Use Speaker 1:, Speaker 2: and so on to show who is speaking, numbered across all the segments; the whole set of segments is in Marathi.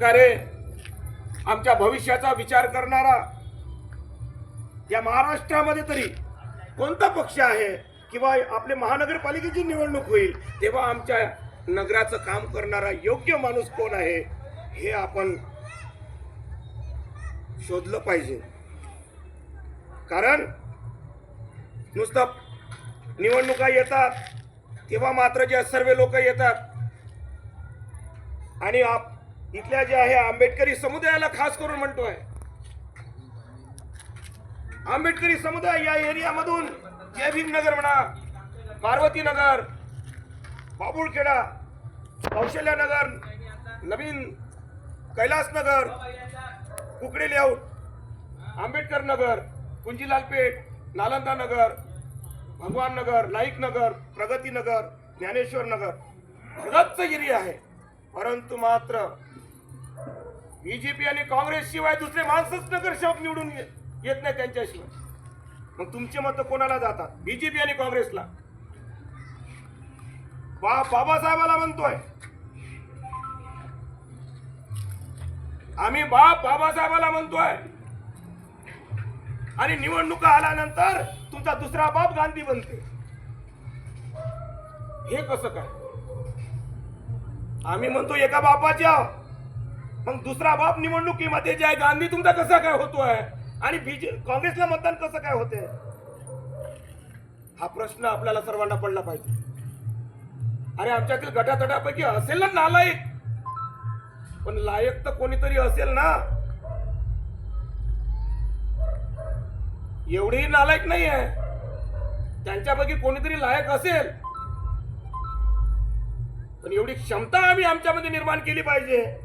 Speaker 1: प्रकारे आमच्या भविष्याचा विचार करणारा या महाराष्ट्रामध्ये तरी कोणता पक्ष आहे किंवा आपले महानगरपालिकेची निवडणूक होईल तेव्हा आमच्या नगराचं काम करणारा योग्य माणूस कोण आहे हे आपण शोधलं पाहिजे. कारण नुसतं निवडणुका येतात तेव्हा मात्र जे सर्व लोक येतात. आणि आप इथल्या जे आहे आंबेडकरी समुदायाला खास करून म्हणतोय. आंबेडकरी समुदाय या एरियामधून जय भीमनगर म्हणा पार्वती नगर बाबुळखेडा कौशल्यानगर नवीन कैलासनगर कुकडे लेआउट आंबेडकर नगर कुंजीलालपेठ नालंदा नगर भगवान नगर नाईक नगर प्रगती नगर ज्ञानेश्वर नगर. बरंच एरिया आहे. परंतु मात्र बीजेपी आणि काँग्रेस शिवाय दुसरे माणसंच नगरसेवक निवडून येत नाही त्यांच्याशिवाय मग तुमचे मत कोणाला जातात? बीजेपी आणि काँग्रेसला. बा बाबासाहेबाला म्हणतोय. आम्ही बाप बाबासाहेबाला म्हणतोय. आणि निवडणुका आल्यानंतर तुमचा दुसरा बाप गांधी बनते. हे कसं काय? आम्ही म्हणतो एका बापाच्या मग दुसरा बाप निवडणुकीमध्ये जे आहे गांधी तुमचा कसा काय होतोय? आणि बीजे काँग्रेसला मतदान कसं काय होते? हा प्रश्न आपल्याला सर्वांना पडला पाहिजे. अरे आमच्यातील गटातटापैकी असेल ना नालायक. पण लायक तर कोणीतरी असेल ना. एवढीही नालायक नाही आहे. त्यांच्यापैकी कोणीतरी लायक असेल. पण एवढी क्षमता आम्ही आमच्यामध्ये निर्माण केली पाहिजे.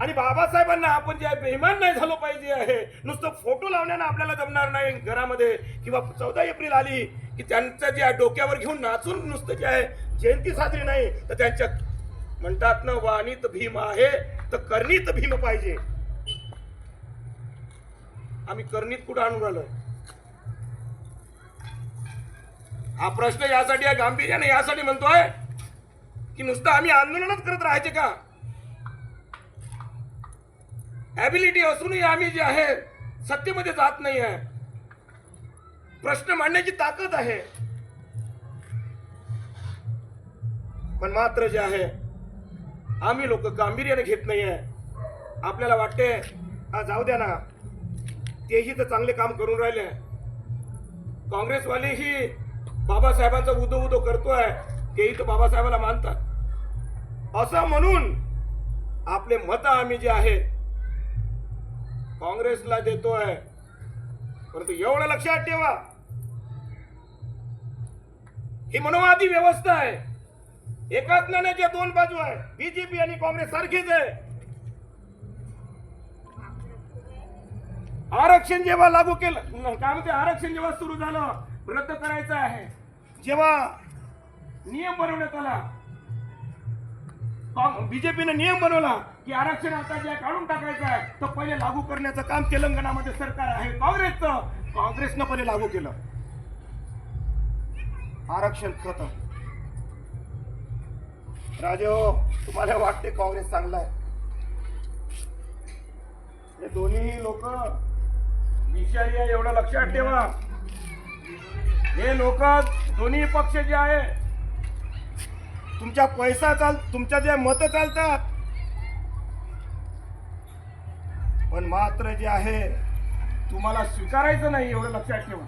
Speaker 1: आणि बाबासाहेबांना आपण जे आहे बेमान नाही झालो पाहिजे आहे नुसतं फोटो लावण्यानं आपल्याला जमणार नाही घरामध्ये. किंवा चौदा एप्रिल आली की त्यांचं जे आहे डोक्यावर घेऊन नाचून नुसतं जे आहे जयंती साजरी नाही तर त्यांच्या म्हणतात ना वाणीत भीम आहे तर करणीत भीम पाहिजे. आम्ही करणीत कुठं आणून आलोय हा प्रश्न यासाठी आहे गांभीर्याने यासाठी म्हणतोय की नुसतं आम्ही आंदोलनच करत राहायचे का? ॲबिलिटी असूनही आम्ही जे आहे सत्तेमध्ये जात नाही आहे. प्रश्न मांडण्याची ताकद आहे. पण मात्र जे आहे आम्ही लोक गांभीर्याने घेत नाही आहे. आपल्याला वाटते हा जाऊ द्या ना. तेही तर चांगले काम करून राहिले काँग्रेसवालेही बाबासाहेबांचा उदो उदो करतोय तेही तर बाबासाहेबाला मानतात. असं म्हणून आपले मतं आम्ही जे आहे काँग्रेसला देतोय. परंतु एवढं लक्षात ठेवा. ही मनोवादी व्यवस्था आहे. एकाच नाण्याच्या दोन बाजू आहे. बीजेपी आणि काँग्रेस सारखीच आहे. आरक्षण जेव्हा लागू केलं काय म्हणते आरक्षण जेव्हा सुरू झालं रद्द करायचं आहे. जेव्हा नियम बनवण्यात आला बीजेपीनं नियम बनवला की आरक्षण आता जे आहे काढून टाकायचं आहे तर पहिले लागू करण्याचं काम तेलंगणामध्ये सरकार आहे. काँग्रेसचं. काँग्रेसनं पहिले लागू केलं. आरक्षण खतम. राजे हो तुम्हाला वाटते काँग्रेस चांगला आहे? हे दोन्ही लोक विषारी आहे एवढं लक्षात ठेवा. हे लोक दोन्ही पक्ष जे आहे तुमच्या पैसा चाल तुमच्या जे मत चालतात. पण मात्र जे आहे तुम्हाला स्वीकारायचं नाही एवढं लक्षात ठेवा.